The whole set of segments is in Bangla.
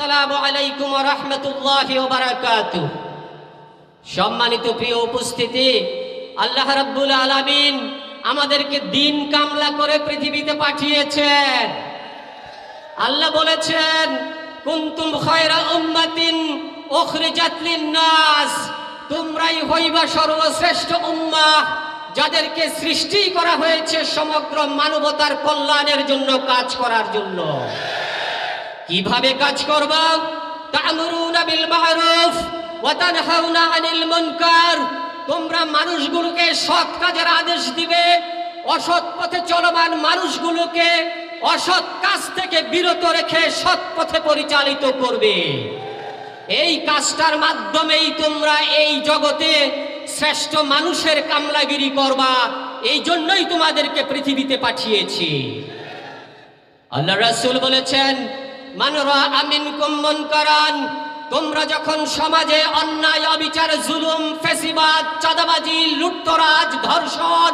আসসালামু আলাইকুম সম্মানিত প্রিয় উপস্থিতি, আল্লাহ রাব্বুল আলামিন আমাদেরকে দিন কামলা করে পৃথিবীতে পাঠিয়েছেন। আল্লাহ বলেছেন, কুনতুম খায়রা উম্মাতিন উখরিজাত লিন-নাস। তোমরাই হইবা সর্বশ্রেষ্ঠ উম্মাহ, যাদেরকে সৃষ্টি করা হয়েছে সমগ্র মানবতার কল্যাণের জন্য, কাজ করার জন্য। কীভাবে কাজ করবা? তা'মুরুনা বিল মা'রুফ ওয়া তানহাউনা আনিল মুনকার। তোমরা মানুষগুলোকে সৎ কাজের আদেশ দিবে, অসৎ পথে চলমান মানুষগুলোকে অসৎ কাজ থেকে বিরত রেখে সৎ পথে পরিচালিত করবে। এই কাজটার মাধ্যমেই তোমরা এই জগতে শ্রেষ্ঠ মানুষের কামলাগিরি করবা। এই জন্যই তোমাদেরকে পৃথিবীতে পাঠিয়েছি। আল্লাহ রাসুল বলেছেন মানরা আমিন কুম্মন করান তোমরা যখন সমাজে অন্যায়, অবিচার, জুলুম, ফেসিবাদ, চাঁদাবাজি, লুটতরাজ, ধর্ষণ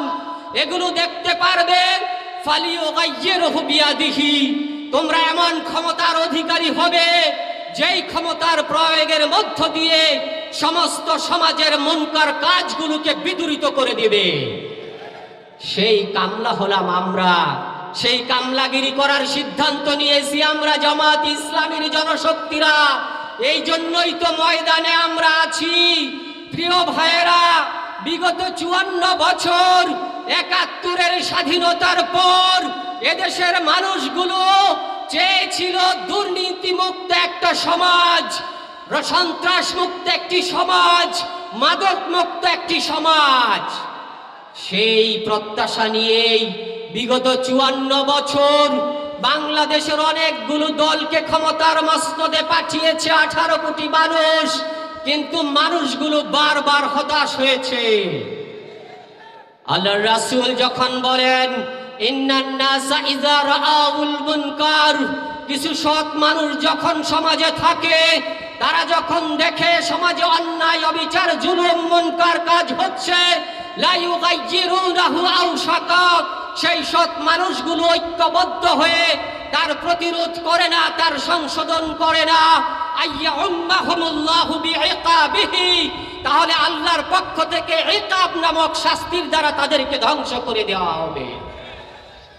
এগুলো দেখতে পারবে ফালিও তোমরা এমন ক্ষমতার অধিকারী হবে, যেই ক্ষমতার প্রয়োগের মধ্য দিয়ে সমস্ত সমাজের মনকার কাজগুলোকে বিদূরিত করে দিবে। সেই কামলা হলাম আমরা। সেই কামলাগিরি করার সিদ্ধান্ত নিয়েছি আমরা জামাত ইসলামের জনশক্তিরা। এই জন্যই তো ময়দানে আমরা আছি। প্রিয় ভাইয়েরা, বিগত চুয়ান্ন বছর, একাত্তরের স্বাধীনতার পর এদেশের মানুষগুলো চেয়েছিল দুর্নীতি মুক্ত একটা সমাজ সন্ত্রাস মুক্ত একটি সমাজ মাদক মুক্ত একটি সমাজ। সেই প্রত্যাশা নিয়েই বিগত চুয়ান্ন বছর বাংলাদেশের অনেকগুলো দলকে ক্ষমতার মস্তদে পাঠিয়েছে আঠারো কোটি মানুষ, কিন্তু মানুষগুলো বারবার হতাশ হয়েছে। আল্লাহ রাসূল যখন বলেন কিছু সৎ মানুষ যখন সমাজে থাকে, তারা যখন দেখে সমাজে অন্যায়, অবিচার, জুলুম, মুনকার কাজ হচ্ছে, লা ইউগাইয়িরুনাহু আও শাকাক সেই সৎ মানুষগুলো ঐক্যবদ্ধ হয়ে তার প্রতিরোধ করে না, তার সংশোধন করে না। তাহলে আল্লাহর পক্ষ থেকে ইকাব নামক শাস্তির দ্বারা তাদেরকে ধ্বংস করে দেওয়া হবে।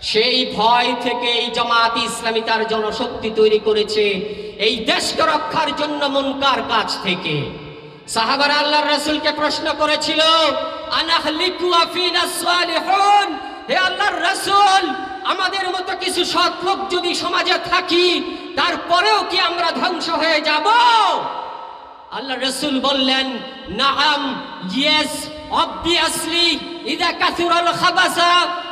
সেই ভয় থেকে এই জামাত ইসলামী তার জনশক্তি তৈরি করেছে, এই দেশকে রক্ষার জন্য মনকার কাজ থেকে। সাহাবার আল্লাহর রাসূলকে প্রশ্ন করেছিল আনাহলিকু আফিনা সালিহুন? হে আল্লাহর রাসূল, আমাদের মতো কিছু সৎ লোক যদি সমাজে থাকি, তারপরেও কি আমরা ধ্বংস হয়ে যাব? আল্লাহ রসুল বললেন নাম ইয়েস অবভিয়াসলি ইদা কাসুরাল খাবাসা,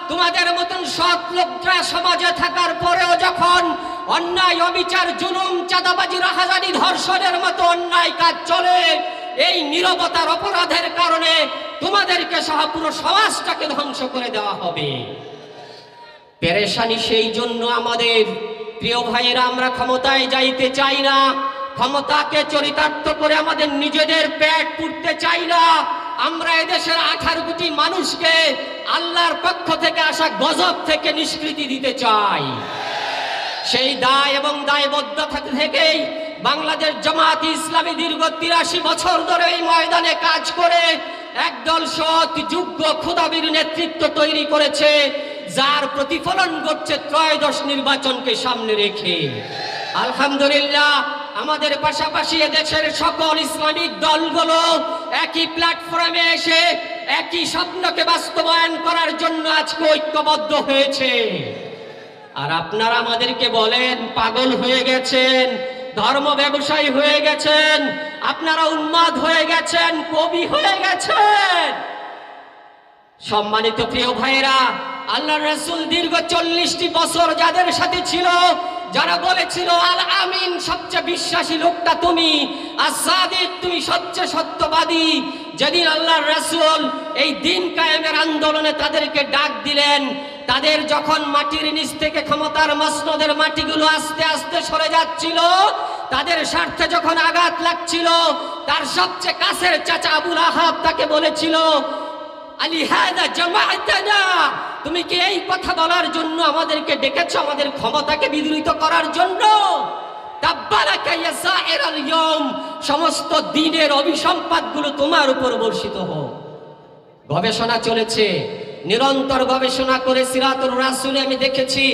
তোমাদের মতন সৎ লোকরা সমাজে থাকার পরেও যখন অন্যায়, অবিচার, জুলুম, চাঁদাবাজি রাহাজানি ধর্ষণের মতো অন্যায় কাজ চলে, এই নীরবতার অপরাধের কারণে তোমাদেরকে সহ পুরো সমাজটাকে ধ্বংস করে দেওয়া হবে। পেরেশানি সেই জন্য আমাদের। প্রিয় ভাইয়েরা, আমরা ক্ষমতায় যাইতে চাই না। ক্ষমতাকে চরিতার্থ করে আমাদের নিজেদের পেট পুড়তে চাই না। আমরা এদেশের আঠারো কোটি মানুষকে আল্লাহর পক্ষ থেকে আসা গজব থেকে নিষ্কৃতি দিতে চাই। সেই দায় এবং দায়বদ্ধতা থেকেই বাংলাদেশ জামাত ইসলামী দীর্ঘ তিরাশি বছর ধরে এই ময়দানে কাজ করে একদল সৎ, যোগ্য ক্ষুদাবির নেতৃত্ব তৈরি করেছে, যার প্রতিফলন ঘটছে ত্রয়োদশ নির্বাচনকে সামনে রেখে। আলহামদুলিল্লাহ, আমাদের পাশাপাশি দেশের সকল ইসলামিক দলগুলো একই প্ল্যাটফর্মে এসে একই স্বপ্নকে বাস্তবায়ন করার জন্য আজকে ঐক্যবদ্ধ হয়েছে। আর আপনারা আমাদেরকে বলেন, পাগল হয়ে গেছেন ধর্ম ব্যবসায়ী হয়ে গেছেন, আপনারা উন্মাদ হয়ে গেছেন, কবি হয়ে গেছেন। সম্মানিত প্রিয় ভাইরা আল্লাহ রসুল দীর্ঘ চল্লিশটি বছর যাদের সাথে ছিল, যারা বলেছিল, আল আমিন, সবচেয়ে বিশ্বাসী লোকটা তুমি, আর সাদিক তুমি সবচেয়ে সত্যবাদী। যেদিন আল্লাহ রসুল এই দিন কায়েমের আন্দোলনে তাদেরকে ডাক দিলেন তাদের যখন মাটির নিচ থেকে ক্ষমতার মসনদের মাটিগুলো আস্তে আস্তে সরে যাচ্ছিল, তাদের স্বার্থে যখন আঘাত লাগছিল, তার সবচেয়ে কাছের চাচা আবুল আহাব তাকে বলেছিল, আলী হায়দা জামাআতানা, তুমি কি এই কথা বলার জন্য আমাদেরকে ডেকেছো আমাদের ক্ষমতাকে বিদূরিত করার জন্য? সমস্ত দিনের অভিসম্পাদগুলো তোমার উপর বর্ষিত হোক। গবেষণা চলেছে। নিরন্তর গবেষণা করে সিরাতুর রাসূলে আমি দেখেছি,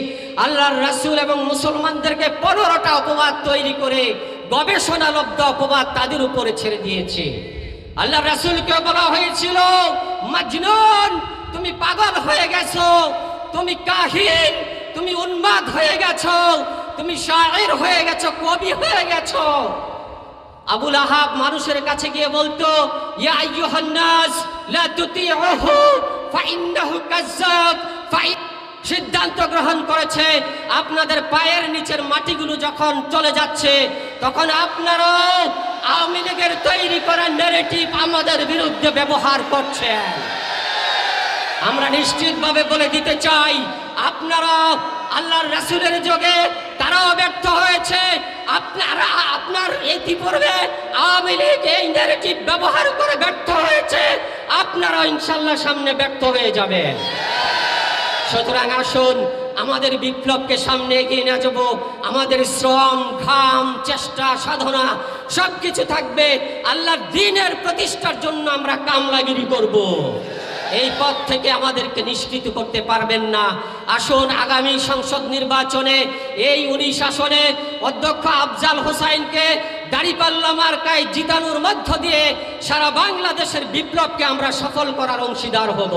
আল্লাহর রাসূল এবং মুসলমানদেরকে পনেরোটা অপবাদ তৈরি করে গবেষণা লব্ধ অপবাদ তাদের উপরে ছেড়ে দিয়েছে। আল্লাহ রাসূলকে বলা হয়েছিল, মাজনুন, তুমি পাগল হয়ে গেছো, তুমি কাহিন তুমি উন্মাদ হয়ে গেছো, তুমি শায়ের হয়ে গেছো, কবি হয়ে গেছো। আবুল আহাব মানুষের কাছে গিয়ে বলতো, ইয়া আইয়ুহান লা তুতিউহু সিদ্ধান্ত গ্রহণ করেছে, আপনাদের পায়ের নিচের মাটিগুলো যখন চলে যাচ্ছে, তখন আপনারাও আওয়ামী লীগের তৈরি করা ন্যারেটিভ আমাদের বিরুদ্ধে ব্যবহার করছেন। আমরা নিশ্চিতভাবে বলে দিতে চাই, আপনারা আল্লাহর রাসূলের যোগে তারাও ব্যর্থ হয়েছে, আপনারা, আপনার ইতিপূর্বে আওয়ামী লীগ এই ন্যারেটিভ ব্যবহার করে ব্যর্থ হয়েছে আপনারা ইনশাল্লাহ সামনে ব্যক্ত হয়ে যাবেন। সুতরাং আসুন, আমাদের বিপ্লবকে সামনে এগিয়ে নিয়ে যাব। আমাদের শ্রম, ঘাম, চেষ্টা, সাধনা সব কিছু থাকবে। আল্লাহর দিনের প্রতিষ্ঠার জন্য আমরা কামলাগিরি করব। এই পথ থেকে আমাদেরকে নিষ্কৃত করতে পারবেন না। আসুন, আগামী সংসদ নির্বাচনে এই উনিশ আসনে অধ্যক্ষ আফজাল হোসাইনকে দাড়িপাল্লা মার্কায় জিতানোর মধ্য দিয়ে সারা বাংলাদেশের বিপ্লবকে আমরা সফল করার অংশীদার হব।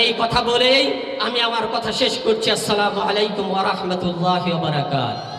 এই কথা বলেই আমি আমার কথা শেষ করছি। আসসালামু আলাইকুম ওয়া রাহমাতুল্লাহি ওয়া বারাকাতুহু